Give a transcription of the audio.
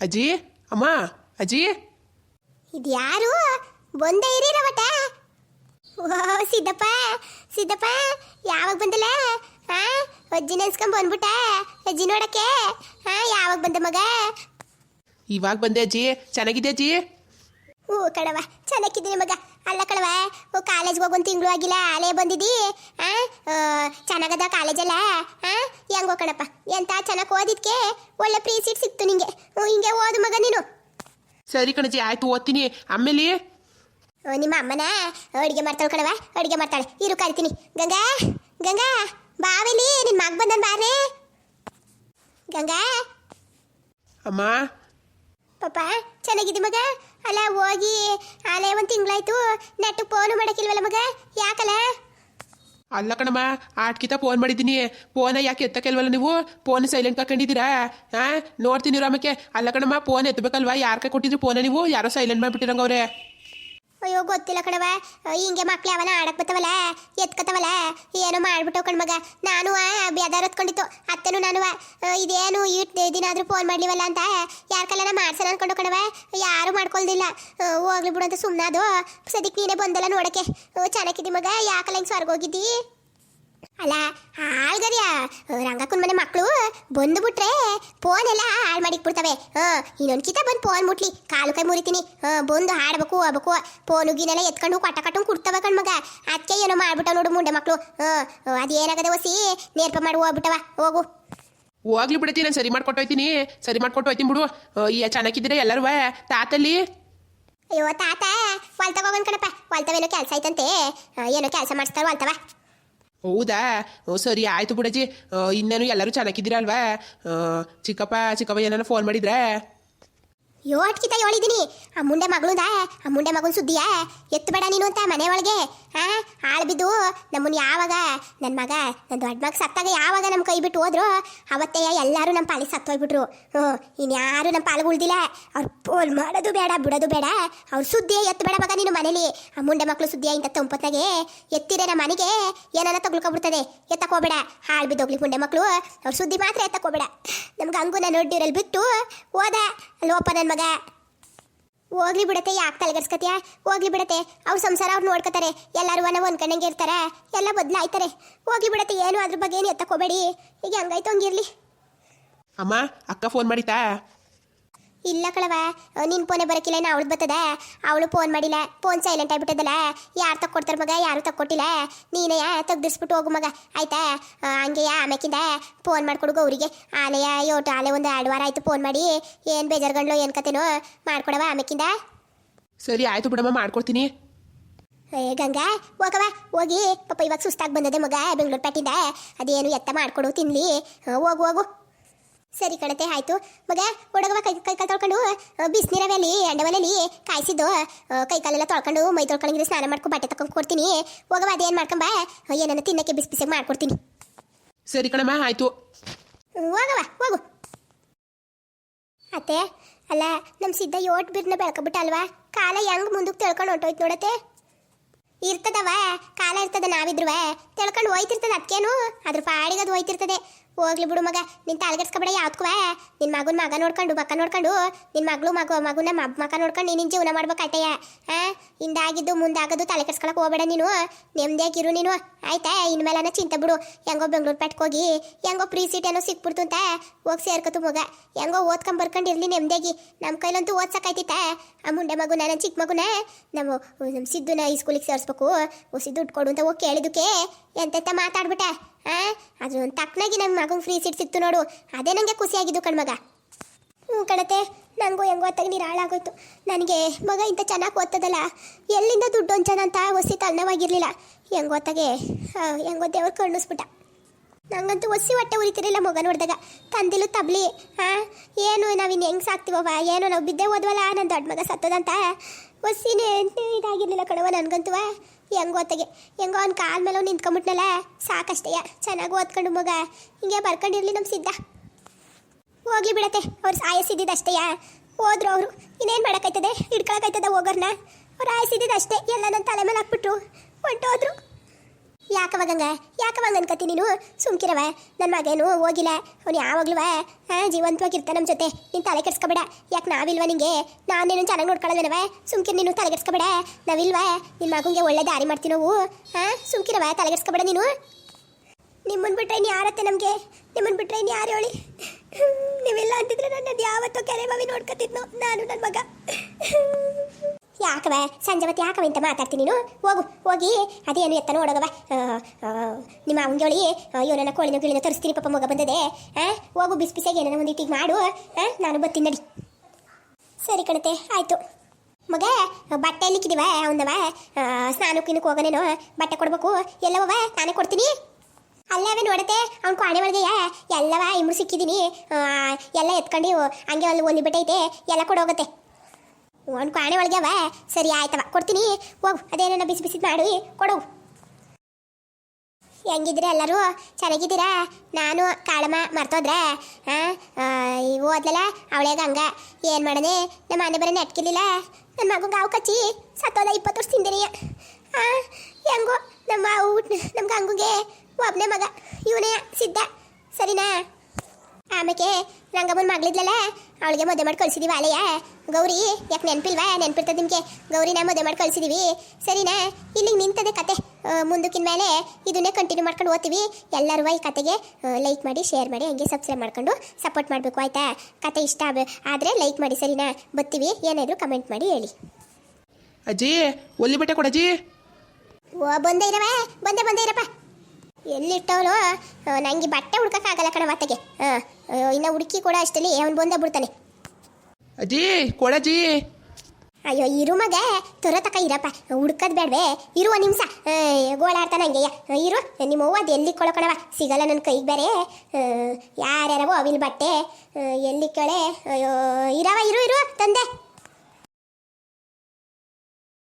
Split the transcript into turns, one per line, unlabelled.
ಅಜ್ಜಿ ಅಮ್ಮ ಅಜ್ಜಿ.
ಇದ್ಯಾರು ಬಂದ ಇರೀರವಟ ಓ ಸಿದ್ದಪ್ಪ ಸಿದ್ದಪ್ಪ ಯಾವಾಗ ಬಂದಲ್ಲ? ಹಾ ಅಜ್ಜಿ ನೆನ್ಸ್ಕೊಂಡ್ ಬಂದ್ಬಿಟ್ಟ. ಅಜ್ಜಿ ನೋಡಕ್ಕೆ. ಹಾ ಯಾವಾಗ ಬಂದ ಮಗ?
ಇವಾಗ ಬಂದೆ ಅಜ್ಜಿ. ಚೆನ್ನಾಗಿದೆ ಅಜ್ಜಿ?
ಓ ಕಣವ ಚೆನ್ನಾಗಿದ್ದೀನಿ ಮಗ. ಅಲ್ಲ ಕಣವ ಓ ಕಾಲೇಜ್ಗೆ ಹೋಗೊಂದು ತಿಂಗಳು ಆಗಿಲ್ಲ ಅಲ್ಲೇ ಬಂದಿದ್ದಿ ಆ? ಚೆನ್ನಾಗದ ಕಾಲೇಜಲ್ಲ ಆ? ಹೆಂಗೋ ಕಣಪ್ಪ ಎಂತ ಚೆನ್ನಾಗಿ ಓದಿದ್ಕೆ ಒಳ್ಳೆ ಪ್ರೀ ಸೀಟ್ ಸಿಕ್ತು ನಿಂಗೆ. ಹಿಂಗೆ ಓದು ಮಗ ನೀನು.
ಸರಿ ಕಣಜಿ ಆಯ್ತು ಓದ್ತೀನಿ. ಆಮೇಲೆ?
ನಿಮ್ಮ ಅಮ್ಮನ ಅಡುಗೆ ಮಾಡ್ತಾಳೆ ಕಣವ ಅಡುಗೆ ಮಾಡ್ತಾಳೆ. ಇರು ಕರಿತೀನಿ. ಗಂಗಾ ಗಂಗಾ ಬಾವಿಲಿ ನಿನ್ ಮಗ ಬಂದನ್ ಬಾರೇ ಗಂಗಾ.
ಅಮ್ಮ?
ಪಾಪ ಚೆನ್ನಾಗಿದೆ ಮಗ? ಅಲ್ಲ, ಹೋಗಿ ಅಲ್ಲ ಒಂದು ತಿಂಗಳಾಯ್ತು ನೆಟ್ಟು ಫೋನು ಮಾಡಕ್ಕಿಲ್ವಲ್ಲ ಮಗ? ಯಾಕಲ್ಲ?
ಅಲ್ಲ ಕಣಮ್ಮ, ಆಟ್ಕಿತ ಫೋನ್ ಮಾಡಿದ್ದೀನಿ. ಫೋನ ಯಾಕೆ ಎತ್ತಕಲ್ವಲ್ಲ ನೀವು? ಫೋನ್ ಸೈಲೆಂಟ್ ಕಾಕೊಂಡಿದ್ದೀರಾ ಹಾ ನೋಡ್ತೀನಿ ರಾಮಕ್ಕೆ. ಅಲ್ಲ ಕಣಮ್ಮ ಫೋನ್ ಎತ್ತಬೇಕಲ್ವಾ ಯಾರ ಕೈ ಕೊಟ್ಟಿದ್ರು ಫೋನ ನೀವು? ಯಾರೋ ಸೈಲೆಂಟ್ ಮಾಡಿಬಿಟ್ಟಿರಂಗವ್ರೆ
ಅಯ್ಯೋ, ಗೊತ್ತಿಲ್ಲ ಕಣವ ಹಿಂಗೆ ಮಕ್ಳು ಅವನ ಆಡಕ್ ಬತ್ತವಲ್ಲ, ಎತ್ಕತವಲ್ಲ, ಏನೋ ಮಾಡ್ಬಿಟ್ಟು ಕಣ್ ಮಗ ನಾನು ಬೇದಾರ ಹೊತ್ಕೊಂಡಿತ್ತು. ಅತ್ತೆನು ನಾನು ಇದೇನು ಇಟ್ ದಿನ ಆದ್ರೂ ಫೋನ್ ಮಾಡ್ಲಿವಲ್ಲ ಅಂತ ಯಾರ ಕಲ್ಯಾಣ ಮಾಡ್ಸೋಣ ಅನ್ಕೊಂಡು ಕಣವ ಯಾರು ಮಾಡ್ಕೊಳ್ದಿಲ್ಲ. ಹೋಗ್ಲಿ ಬಿಡು ಅಂತ ಸುಮ್ಮನೆ ಅದು ಸದ್ಯಕ್ಕೆ ನೀನೇ ಬಂದಲ್ಲ ನೋಡಕ್ಕೆ. ಚೆನ್ನಾಗಿದ್ದಿ ಮಗ. ಯಾಕಲ್ಲ ಹಿಂಗೆ ಸ್ವರ್ಗೋಗಿದ್ದಿ? ಅಲ್ಲ ಹಾಳ್ಗರಿಯ ರಂಗಕ್ಕನ ಮನೆ ಮಕ್ಕಳು ಬಂದುಬಿಟ್ರೆ ಫೋನ್ ಎಲ್ಲ ಹಾಳು ಮಾಡಿಕ್ಬಿಡ್ತವೆ ಹಾಂ ಇನ್ನೊಂದು ಕಿತ ಬಂದು ಫೋನ್ ಮುಟ್ಲಿ. ಕಾಲು ಕೈ ಮುರಿತೀನಿ. ಹಾಂ ಬಂದು ಹಾಡ್ಬೇಕು ಹೋಗ್ಬೇಕು ಫೋನು ಗೀನೆಲ್ಲ ಎತ್ಕೊಂಡು ಕಟ್ಟ ಕಟ್ಟಂಗೆ ಕುಡ್ತವೆ ಕಣ್ಮಗ ಅದಕ್ಕೆ ಏನೋ ಮಾಡ್ಬಿಟ್ಟವ ನೋಡು ಮುಂಡೆ ಮಕ್ಕಳು ಹಾಂ ಅದೇನಾಗದೆ ಒಸಿ ನೇರ್ಪ ಮಾಡಿ ಹೋಗ್ಬಿಟ್ಟವ ಹೋಗು.
ಹೋಗ್ಲಿ ಬಿಡತಿ ನಾನು ಸರಿ ಮಾಡ್ಕೊಟ್ಟು ಹೋಯ್ತೀನಿ. ಸರಿ ಮಾಡ್ಕೊಟ್ಟು ಹೋಯ್ತೀನಿ ಬಿಡು. ಈ ಚೆನ್ನಾಗಿದ್ದೀರಾ ಎಲ್ಲರೂ ತಾತಲ್ಲಿ.
ಅಯ್ಯೋ ತಾತ ಹೊಲ್ತವ ಬಂದ್ ಕಣಪ್ಪ. ಹೊಲ್ತವೇನೋ ಕೆಲಸ ಐತಂತೆ. ಏನೋ ಕೆಲಸ ಮಾಡಿಸ್ತಾರೋ ಹೊಲ್ತವ
ಹೌದಾ? ಹ್ಞೂ ಸರಿ ಆಯ್ತು ಬಿಡಜ್ಜಿ ಇನ್ನೇನು ಎಲ್ಲರೂ ಚೆನ್ನಾಗಿದ್ದೀರಲ್ವಾ? ಚಿಕ್ಕಪ್ಪ ಚಿಕ್ಕಪ್ಪ ಏನಾರ ಫೋನ್ ಮಾಡಿದ್ರಾ?
ಯೋಟ್ಕಿತ ಹೇಳಿದೀನಿ ಆ ಮುಂಡೆ ಮಗಳುದ, ಆ ಮುಂಡೆ ಮಗನ ಸುದ್ದಿಯ ಎತ್ತು ಬೇಡ ನೀನು ಅಂತ ಮನೆ ಒಳಗೆ ಹಾ ಹಾಳು ಬಿದ್ದು ನಮ್ಮನ್ನು ಯಾವಾಗ ನನ್ನ ಮಗ ನನ್ನ ದೊಡ್ಡ ಮಗ ಸತ್ತಾಗ ಯಾವಾಗ ನಮ್ಮ ಕೈ ಬಿಟ್ಟು ಹೋದ್ರು? ಅವತ್ತೇ ಎಲ್ಲರೂ ನಮ್ಮ ಪಾಲಿಗೆ ಸತ್ತೋಗ್ಬಿಟ್ರು. ಹ್ಞೂ ಇನ್ಯಾರು ನಮ್ಮ ಪಾಲಿಗೆ ಉಳ್ದಿಲ್ಲ. ಅವ್ರು ಪೋಲ್ ಮಾಡೋದು ಬೇಡ, ಬಿಡೋದು ಬೇಡ. ಅವ್ರ ಸುದ್ದಿ ಎತ್ತು ಬೇಡ ಮಗ ನೀನು ಮನೇಲಿ. ಆ ಮುಂಡೆ ಮಕ್ಕಳು ಸುದ್ದಿಯ ಇಂಥ ತಂಪತ್ತಾಗೆ ಎತ್ತಿರೇ ನಮ್ಮ ಮನೆಗೆ ಏನಾರ ತಗೊಳ್ಕೊಬಿಡ್ತದೆ ಎತ್ತಕೋಬೇಡ ಹಾಳು ಬಿದ್ದೋಗ್ಲಿ ಮುಂಡೆ ಮಕ್ಕಳು ಅವ್ರ ಸುದ್ದಿ ಮಾತ್ರ ಎತ್ತಕೋಬೇಡ ನಮ್ಗೆ ಹಂಗು ನಾನು ಬಿಟ್ಟು ಹೋದ. ಲೋಪ ನನ್ನ ಮಗ. ಹೋಗ್ಲಿ ಬಿಡತ್ತೆ, ಯಾಕೆ ತಲೆಗಡ್ಸ್ಕತ್ಯ? ಹೋಗ್ಲಿ ಬಿಡತ್ತೆ, ಅವ್ರ ಸಂಸಾರ ಅವ್ರು ನೋಡ್ಕೋತಾರೆ. ಎಲ್ಲರೂ ನಾವು ಒಂದ್ಕಂಡಂಗೆ ಇರ್ತಾರೆ. ಎಲ್ಲ ಬದಲಾಯ್ತಾರೆ. ಹೋಗ್ಲಿ ಬಿಡತ್ತೆ, ಏನು ಅದ್ರ ಬಗ್ಗೆ ಏನು ಎತ್ತಕೋಬೇಡಿ ಈಗ ಹಂಗಾಯ್ತು ಹಂಗಿರ್ಲಿ?
ಅಮ್ಮ, ಅಕ್ಕ ಫೋನ್ ಮಾಡಿತಾ?
ಇಲ್ಲ ಕಳವ ನಿನ್ ಫೋನೇ ಬರಕಿಲ್ಲ ನಾ ಅವಳು ಬರ್ತದ? ಅವಳು ಫೋನ್ ಮಾಡಿಲ್ಲ ಫೋನ್ ಸೈಲೆಂಟ್ ಆಗಿಬಿಟ್ಟದಲ್ಲ? ಯಾರು ತಕ್ಕೊಡ್ತಾರ ಮಗ ಯಾರು ತಕ್ಕೊಟ್ಟಿಲ್ಲ? ನೀನೇ ತೆಗ್ದಿಸ್ಬಿಟ್ಟು ಹೋಗು ಮಗ ಆಯ್ತಾ? ಹಂಗೆಯ ಆಮ್ಯಾಕಿಂದ ಫೋನ್ ಮಾಡ್ಕೊಡು ಗೌರಿಗೆ. ಆಲೆಯ ಯೋಟ ಆಲೆ ಒಂದು ಎರಡು ವಾರ ಆಯ್ತು ಫೋನ್ ಮಾಡಿ. ಏನು ಬೇಜಾರ್ಗಳು ಏನು ಕತೆನೋ ಮಾಡ್ಕೊಡವ ಆಮೇಕಿಂದ
ಸರಿ ಆಯ್ತು ಬಿಡಮ್ಮ ಮಾಡ್ಕೊಡ್ತೀನಿ.
ಏ ಗಂಗಾ ಹೋಗವ ಹೋಗಿ. ಪಾಪ ಇವಾಗ ಸುಸ್ತಾಗಿ ಬಂದದೆ ಮಗ ಬೆಂಗಳೂರು ಪೇಟಿಂದ ಅದೇನು ಎತ್ತ ಮಾಡ್ಕೊಡು ತಿನ್ಲಿ. ಹೋಗು ಹೋಗು. ಸರಿ ಕಣತೆ ಆಯ್ತು. ಮಗ ಒಡಗವ ಕೈ ಕೈ ಕಾಲು ತೊಳ್ಕೊಂಡು ಬಿಸಿನೀರವೆಲ್ಲಿ ಅಂಡವಲಲ್ಲಿ ಕಾಯಿಸಿದ್ದು ಕೈ ಕಾಲೆಲ್ಲ ತೊಳ್ಕೊಂಡು ಮೈ ತೊಳ್ಕೊಂಡಿದ್ರೆ ಸ್ನಾನ ಮಾಡ್ಕೊಂಡು ಬಟ್ಟೆ ತಕೊಂಡು ಕೊಡ್ತೀನಿ. ಹೋಗವ ಅದೇನು ಮಾಡ್ಕೊಂಬ? ಏನನ್ನ ತಿನ್ನಕ್ಕೆ ಬಿಸಿ ಬಿಸಿಗೆ ಮಾಡ್ಕೊಡ್ತೀನಿ.
ಸರಿ ಕಣಮ್ಮ ಆಯ್ತು.
ಹೋಗವಾ ಹೋಗು. ಅತ್ತೆ ಅಲ್ಲ ನಮ್ಮ ಸಿದ್ಧ ಯೋಟ್ ಬಿರ್ನ ಬೆಳ್ಕೊಬಿಟ್ಟ ಅಲ್ವಾ ಕಾಲ ಹೆಂಗ್ ಮುಂದಕ್ಕೆ ತಿಳ್ಕೊಂಡು ಹೊಂಟೋಯ್ತು ನೋಡತ್ತೆ. ಇರ್ತದವ ಕಾಲ ಇರ್ತದ ನಾವಿದ್ರುವ. ತಿಳ್ಕೊಂಡು ಹೋಯ್ತಿರ್ತದ ಅದಕ್ಕೇನು ಅದ್ರ ಪಾಡಿಗೆ ಅದು ಹೋಯ್ತಿರ್ತದೆ. ಹೋಗ್ಲಿ ಬಿಡು ಮಗ. ನಿನ್ ತಾಳ್ಗೆಡ್ಸ್ಕೊಬೇಡ ಯಾವ್ದಕ್ಕೂ ನಿನ್ ಮಗನ ಮಗ ನೋಡ್ಕೊಂಡು ಮಕ್ಕ ನೋಡ್ಕೊಂಡು, ನಿನ್ ಮಗಳು ಮಗು, ಮಗುನ ಮ- ಮಕ ನೋಡ್ಕೊಂಡು ನಿನ್ ಜೀವನ ಮಾಡ್ಬೇಕು ಅಟ್ಟೆಯ ಆ? ಹಿಂದಾಗಿದ್ದು ಮುಂದಾಗದು ತಲೆ ಕೆಡ್ಸ್ಕೊಳಕ್ ಹೋಗ್ಬೇಡ ನೀನು. ನೆಮ್ಮದಿಯಾಗಿರು ನೀನು. ಆಯ್ತಾ? ಇನ್ಮೇಲೆ ಚಿಂತೆ ಬಿಡು. ಹೆಂಗೋ ಬೆಂಗಳೂರು ಪೆಟ್ಗೆ ಹೋಗಿ, ಹೆಂಗೋ ಪ್ರೀ ಸೀಟ್ ಏನೋ ಸಿಕ್ಬಿಡ್ತು ಹೋಗಿ ಸೇರ್ಕೊತು ಮಗ. ಹೆಂಗೋ ಓದ್ಕೊಂಡ್ ಬರ್ಕೊಂಡಿರ್ಲಿ ನೆಮ್ಮದಿಯಾಗಿ ನಮ್ಮ ಕೈಲಂತೂ ಓದ್ಸಕ್ಕಾಯ್ತಿತ್ತ? ಆ ಮುಂಡೆ ಮಗುನ ನನ್ನ ಚಿಕ್ಕ ಮಗುನ ನಾವು ನಮ್ಮ ಸಿದ್ದುನ ಈ ಸ್ಕೂಲಿಗೆ ಸೇರಿಸ್ಬೇಕು. ಸಿದ್ದು ದುಡ್ಡು ಅಂತ ಹೋಗಿ ಕೇಳಿದಕ್ಕೆ ಎಂತೆಂತ ಮಾತಾಡ್ಬಿಟ್ಟ? ಒಂದು ತಕ್ಕನಾಗಿ ನಮ್ಮ ಮಗಂಗೆ ಫ್ರೀ ಸೀಟ್ ಸಿಕ್ತು ನೋಡು. ಅದೇ ನನಗೆ ಖುಷಿಯಾಗಿದ್ದು ಕಣ್ಮಗ ಹ್ಞೂ ಕಣತೆ ನನಗೂ ಹೆಂಗೋ ಅತ್ತಾಗ ನೀರು ಹಾಳಾಗೋಯ್ತು ನನಗೆ ಮಗ ಇಂಥ ಚೆನ್ನಾಗಿ ಓದ್ತದಲ್ಲ, ಎಲ್ಲಿಂದ ದುಡ್ಡು ಹೊಂಚನ ಅಂತ ಒಸಿ ತಣ್ಣವಾಗಿರಲಿಲ್ಲ. ಹೆಂಗೋ ಅತ್ತಾಗೆ ಹೆಂಗೋ ದೇವ್ರು ಕಣ್ಣಿಸ್ಬಿಟ್ಟ ನಂಗಂತೂ ಒಸಿ ಹೊಟ್ಟೆ ಉರಿತಿರಲಿಲ್ಲ ಮಗ ನೋಡಿದಾಗ. ತಂದಿಲು ತಬ್ಲಿ, ಹಾಂ? ಏನು ನಾವು ಇನ್ನು ಹೆಂಗೆ ಸಾಕ್ತೀವವ ಏನು ನಾವು ಬಿದ್ದೆ ಓದ್ವಲ್ಲ ನನ್ನ ದೊಡ್ಡ ಮಗ ಸತ್ತದಂತ ಒಸಿನೇ ಇದಾಗಿರ್ಲಿಲ್ಲ ಕಣವ ನನಗಂತೂ ಹೆಂಗೆ ಓದ್ತಾಗೆ ಹೆಂಗೋ ಅವ್ನ ಕಾಲ ಮೇಲೆ ನಿಂತ್ಕೊಂಬಿಟ್ನಲ್ಲ? ಸಾಕಷ್ಟೇಯ ಚೆನ್ನಾಗಿ ಓದ್ಕೊಂಡು ಮಗ. ಹಿಂಗೆ ಬರ್ಕೊಂಡಿರ್ಲಿ ನಮ್ಮ ಸಿದ್ಧ. ಹೋಗ್ಲಿ ಬಿಡತ್ತೆ, ಅವ್ರು ಆಯಸ್ಸಿದ್ದಿದ್ದು ಅಷ್ಟೇಯಾ ಹೋದ್ರು ಅವರು, ಇನ್ನೇನು ಮಾಡೋಕ್ಕಾಯ್ತದೆ? ಹಿಡ್ಕೊಳಕ್ಕಾಯ್ತದ ಹೋಗೋರ್ನ? ಅವ್ರು ಆಯಸ್ಸಿದ್ದಿದ್ದು ಅಷ್ಟೇ ಎಲ್ಲ ನನ್ನ ತಲೆ ಮೇಲೆ ಹಾಕ್ಬಿಟ್ರು. ಹೊಂಟೋದ್ರು. ಯಾಕವಾಗಂಗ ಯಾಕವಾಗ ಅನ್ಕತಿ ನೀನು? ಸುಮ್ಕಿರವ ನನ್ನ ಮಗೇನು ಹೋಗಿಲ್ಲ. ಅವ್ನು ಯಾವಾಗ್ಲೂ ಹಾಂ ಜೀವಂತವಾಗಿರ್ತ ನಮ್ಮ ಜೊತೆ. ನೀನು ತಲೆ ಕೆಡ್ಸ್ಕೊಬೇಡ. ಯಾಕೆ ನಾವಿಲ್ವ ನಿಂಗೆ? ನಾನೇನು ಚೆನ್ನಾಗಿ ನೋಡ್ಕೊಳ್ಳೋದನವ ಸುಮ್ಕಿರ್ ನೀನು ತಲೆ ಕೆಡ್ಸ್ಕೊಬೇಡ. ನಾವಿಲ್ವ? ನಿನ್ನ ಮಗಂಗೆ ಒಳ್ಳೆ ದಾರಿ ಮಾಡ್ತೀವಿ ನಾವು. ಹಾಂ ಸುಮ್ಕಿರವ ತಲೆ ಕೆಡ್ಸ್ಕೊಬೇಡ ನೀನು. ನಿಮ್ಮನ್ ಬಿಟ್ರೆ ಇನ್ನು ಯಾರತ್ತೆ ನಮಗೆ? ನಿಮ್ಮನ್ ಬಿಟ್ರೆ ಇನ್ನು ಯಾರು ಹೇಳಿ? ನೀವಿಲ್ಲ ಅಂತಿದ್ರೆ ನನ್ನದು ಯಾವತ್ತೂ ಕೆರೆ ಬಾವಿ ನೋಡ್ಕೊತಿದ್ನು ನಾನು ನನ್ನ ಮಗ. ಯಾಕವ ಸಂಜೆ ಹೊತ್ತು ಯಾಕವ ಅಂತ ಮಾತಾಡ್ತೀನಿ ನೀನು? ಹೋಗು, ಹೋಗಿ. ಅದೇನು ಎತ್ತ ನೋಡೋಗವ ನಿಮ್ಮ ಅವನಿಗೆ ಇವನನ್ನ ಕೋಳಿನ ಗಿಳಿನ ತರಿಸ್ತೀನಿ ಪಾಪ ಮಗ ಬಂದದೆ. ಹಾಂ ಹೋಗು, ಬಿಸಿ ಬಿಸಿಯಾಗಿ ಏನಾರ ಒಂದು ಇಟ್ಟಿಗೆ ಮಾಡು. ಹಾಂ ನಾನು ಬರ್ತೀನಿ, ನಡಿ. ಸರಿ ಕಣತೆ, ಆಯ್ತು. ಮಗ, ಬಟ್ಟೆ ಎಲ್ಲಿಕ್ಕಿದೀವ ಅವನವ? ಸ್ನಾನಕ್ಕಿನಕ್ಕೆ ಹೋಗನೇನೋ? ಬಟ್ಟೆ ಕೊಡ್ಬೇಕು? ಎಲ್ಲವ ನಾನೇ ಕೊಡ್ತೀನಿ. ಅಲ್ಲವೇ ನೋಡತ್ತೆ ಅವ್ನು ಕೋಣೆ ಒಳಗೆ ಎಲ್ಲವ? ಇಮ್ರು ಸಿಕ್ಕಿದ್ದೀನಿ ಎಲ್ಲ ಎತ್ಕೊಂಡು ಹಂಗೆ ಅಲ್ಲಿ ಒಲಿ ಬಿಟ್ಟೈತೆ ಎಲ್ಲ ಕೊಡೋಗತ್ತೆ. ಅವ್ನು ಕ್ವಾಣೆ ಒಳಗೆ ಅವ. ಸರಿ, ಆಯ್ತವ. ಕೊಡ್ತೀನಿ. ಹೋಗು ಅದೇನೋ ಬಿಸಿ ಬಿಸಿ ಮಾಡಿ ಕೊಡು. ಹೆಂಗಿದ್ದೀರಾ ಎಲ್ಲರೂ? ಚೆನ್ನಾಗಿದ್ದೀರಾ? ನಾನು, ಕಾಳಮ್ಮ, ಮರ್ತೋದ್ರೆ? ಓದ್ಲಲ್ಲ, ಅವಳೇ ಹಂಗ ಏನು ಮಾಡನೆ? ನಮ್ಮ ಮನೆ ಬರೋ ನೆಟ್ಕಿರ್ಲಿಲ್ಲ. ನನ್ನ ಮಗು ಗಾವು ಕಚ್ಚಿ ಸತ್ತೋದ ಇಪ್ಪತ್ತು ವರ್ಷ ತಿಂದಿರಿ ಹೆಂಗೋ, ನಮ್ಮ ಊಟ, ನಮ್ಮ ಗಂಗುಗೆ ಒಬ್ಬನೇ ಮಗ. ಇವನೇ ಸಿದ್ಧ. ಸರಿನಾ? ಆಮೇಲೆ ರಂಗಮ್ಮನ ಮಗಳಿದ್ಲಲ್ಲ ಅವಳಿಗೆ ಮದುವೆ ಮಾಡಿ ಕಳಿಸಿದೀವಿ ಅಲೆಯ. ಗೌರಿ ಯಾಕೆ ನೆನಪಿಲ್ವಾ? ನೆನಪಿರ್ತದೆ ನಿಮಗೆ? ಗೌರಿನ ಮದುವೆ ಮಾಡಿ ಕಳಿಸಿದೀವಿ. ಸರಿನಾ? ಇಲ್ಲಿಗೆ ನಿಂತದೆ ಕತೆ. ಮುಂದಕ್ಕಿನ ಮೇಲೆ ಇದನ್ನೇ ಕಂಟಿನ್ಯೂ ಮಾಡ್ಕೊಂಡು ಓದ್ತೀವಿ. ಎಲ್ಲರೂ ಈ ಕತೆಗೆ ಲೈಕ್ ಮಾಡಿ ಶೇರ್ ಮಾಡಿ ಹಂಗೆ ಸಬ್ಸ್ಕ್ರೈಬ್ ಮಾಡ್ಕೊಂಡು ಸಪೋರ್ಟ್ ಮಾಡಬೇಕು ಆಯ್ತಾ? ಕತೆ ಇಷ್ಟ ಆಗ ಆದರೆ ಲೈಕ್ ಮಾಡಿ ಸರಿನಾ? ಬರ್ತೀವಿ. ಏನಾದರೂ ಕಮೆಂಟ್ ಮಾಡಿ ಹೇಳಿ.
ಅಜ್ಜಿ ಒಲ್ಲಿ ಬಟ್ಟೆ ಕೊಡಜ್ಜಿ
ಓ ಬಂದೇ ಇರವ ಬಂದೆ ಬಂದೇ ಇರಪ್ಪ. ಎಲ್ಲಿಟ್ಟವನು ನಂಗೆ ಬಟ್ಟೆ ಹುಡ್ಕಕ್ಕಾಗಲ್ಲ ಕಣ ಮಾತೆಗೆ. ಹಾಂ ಇನ್ನು ಹುಡುಕಿ ಕೂಡ ಅಷ್ಟಲ್ಲಿ ಅವ್ನು ಬಂದೇ ಬಿಡ್ತಾನೆ.
ಅಜ್ಜಿ ಕೊಡಜ್ಜಿ
ಅಯ್ಯೋ ಇರು ಮಗ ತೊರ ತಕ ಇರಪ್ಪ. ಹುಡ್ಕದ್ ಬೇಡ್ವೆ. ಇರುವ ನಿಮಿಷ ಗೋಳಾಡ್ತಾನೆ ಹಂಗೆಯ ಇರು ನಿಮ್ಮ ಅವ್ವ ಅದು ಎಲ್ಲಿ ಕೊಳಕಣವ ಸಿಗಲ್ಲ ನನ್ನ ಕೈಗೆ ಬೇರೆ. ಯಾರ್ಯಾರವೋ ಅವಿಲ್ ಬಟ್ಟೆ. ಎಲ್ಲಿ ಕಳೆ? ಅಯ್ಯೋ ಇರವ ಇರು ಇರು ತಂದೆ.